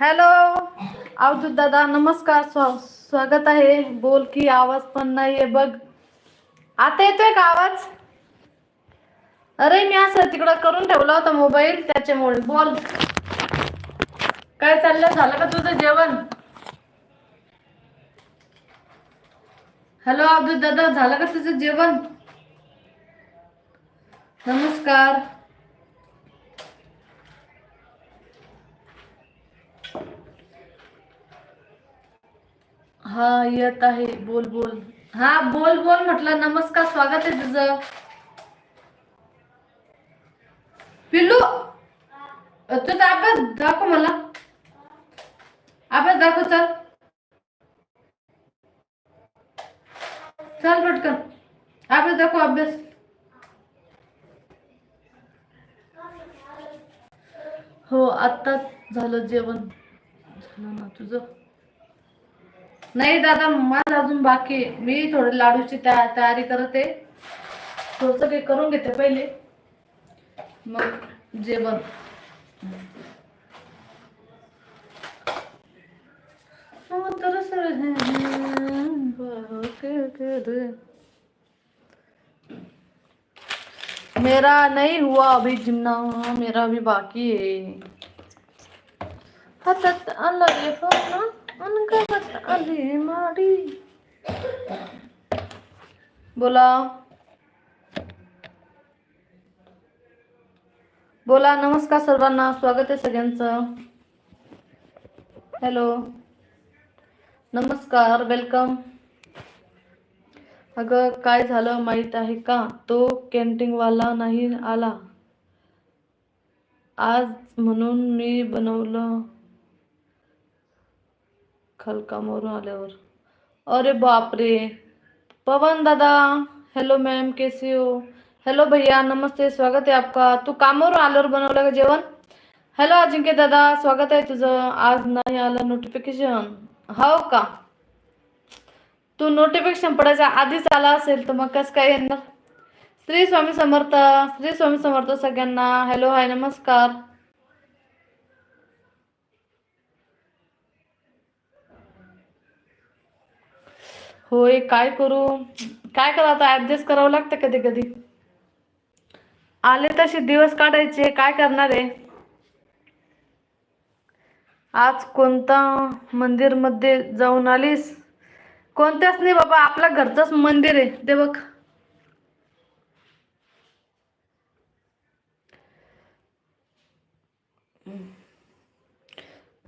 Hello. Avadhoot दादा नमस्कार. स्वा- स्वागत आहे. बोल की आवाज पण नाहीये बघ. आता येतोय का आवाज? अरे मी असं तिकडं करून ठेवला होता मोबाईल त्याच्यामुळे. बोल. काय चाललं? झालं का तुझं जेवण? हॅलो अवधूत दादा झालं का तुझं जेवण? नमस्कार. हा येत आहे. बोल बोल. हा बोल बोल म्हटलं. नमस्कार स्वागत आहे तुझं. पिल्लू तुझा अभ्यास दाखव मला. अभ्यास दाखव चल. चल पटकन. अभ्यास दाखव अभ्यास. हो आत्ताच झालं जेवण. झालं ना तुझं? नाही दादा माझं अजून बाकी मी थोडं लाडूची तया तयारी करते थोडंसं काही करून घेते पहिले. मग जेवण. तर मेरा नहीं हुआ अभी जिमना मेरा भी बाकी है हातात आली माडी बोला. बोला नमस्कार सर्वांना. स्वागत आहे सगळ्यांचं. हॅलो नमस्कार वेलकम अगं काय झालं माहीत आहे का? तो कॅन्टीनवाला नाही आला. आज म्हणून मी बनवलं. खालकामवरून आल्यावर. अरे बापरे! पवन दादा हेलो मैम कैसे हो? हेलो भैया नमस्ते स्वागत आहे आपका. तू कामावरून आल्यावर बनवलं का जेवण? हॅलो अजिंक्य दादा स्वागत आहे तुझं. आज नाही आलं नोटिफिकेशन हो का? तू नोटिफिकेशन पडायच्या आधीच आला असेल तर मग कसं काय येणार? श्री स्वामी समर्थ श्री स्वामी समर्थ सगळ्यांना. हॅलो हाय नमस्कार. होय काय करू? काय करा आता? ऍडजस्ट करावं लागतं कधी कधी आले तसे दिवस काढायचे काय करणार आहे? आज कोणता मंदिरमध्ये जाऊन आलीस? कोणत्याच नाही बाबा आपल्या घरचंच मंदिर आहे. ते बघ.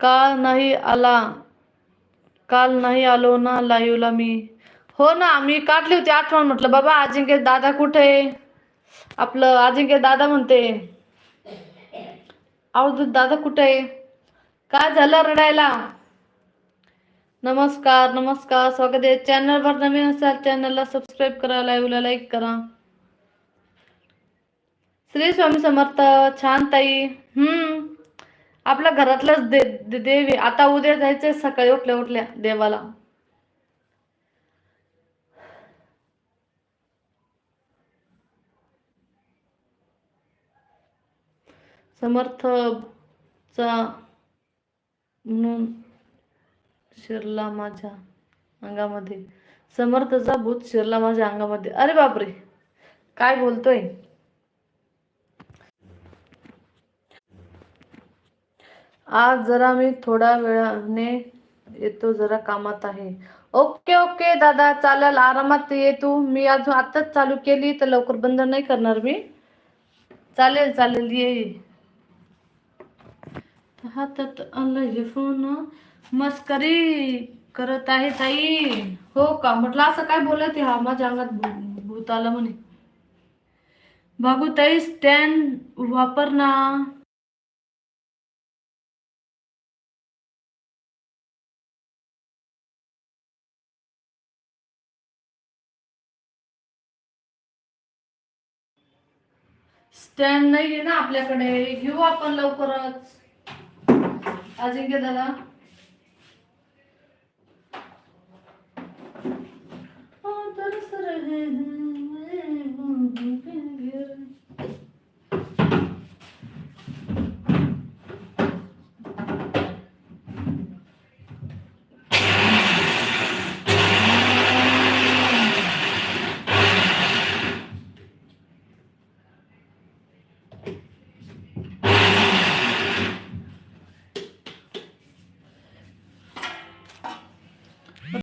का नाही आला? काल नाही आलो ना लाईव्हला मी. हो ना मी काढली होती आठवण. म्हटलं बाबा अजिंक्य दादा कुठे? आहे आपलं अजिंक्य दादा म्हणते अवधूत दादा कुठे? आहे काय झालं रडायला? नमस्कार नमस्कार. स्वागत आहे. चॅनलवर नवीन असाल चॅनलला सबस्क्राईब करा लाईव्हला लाईक करा. श्री स्वामी समर्थ छान ताई. हम्म. आपल्या घरातलंच दे दे- देवी. आता उद्या जायचंय सकाळी उठल्या उठल्या देवाला. समर्थचा म्हणून शिरला माझ्या अंगामध्ये. समर्थचा भूत शिरला माझ्या अंगामध्ये. अरे बापरे. काय बोलतोय? आज जरा मी थोड्या वेळाने येतो जरा कामात आहे. ओके ओके दादा चालेल आरामात ये तू. मी अजून आताच चालू केली तर लवकर बंद नाही करणार मी. चालेल चालेल ये. हातात आणलं हे फोन मस्करी करत आहे ताई. हो का? म्हटलं असं काय बोलत आहे? हा माझ्या अंगात भूत आलं म्हणे. बाबू ताई स्टँड वापर ना स्टँड नाहीये ना आपल्याकडे. घेऊ आपण लवकरच. अजिंक्य दादा. तर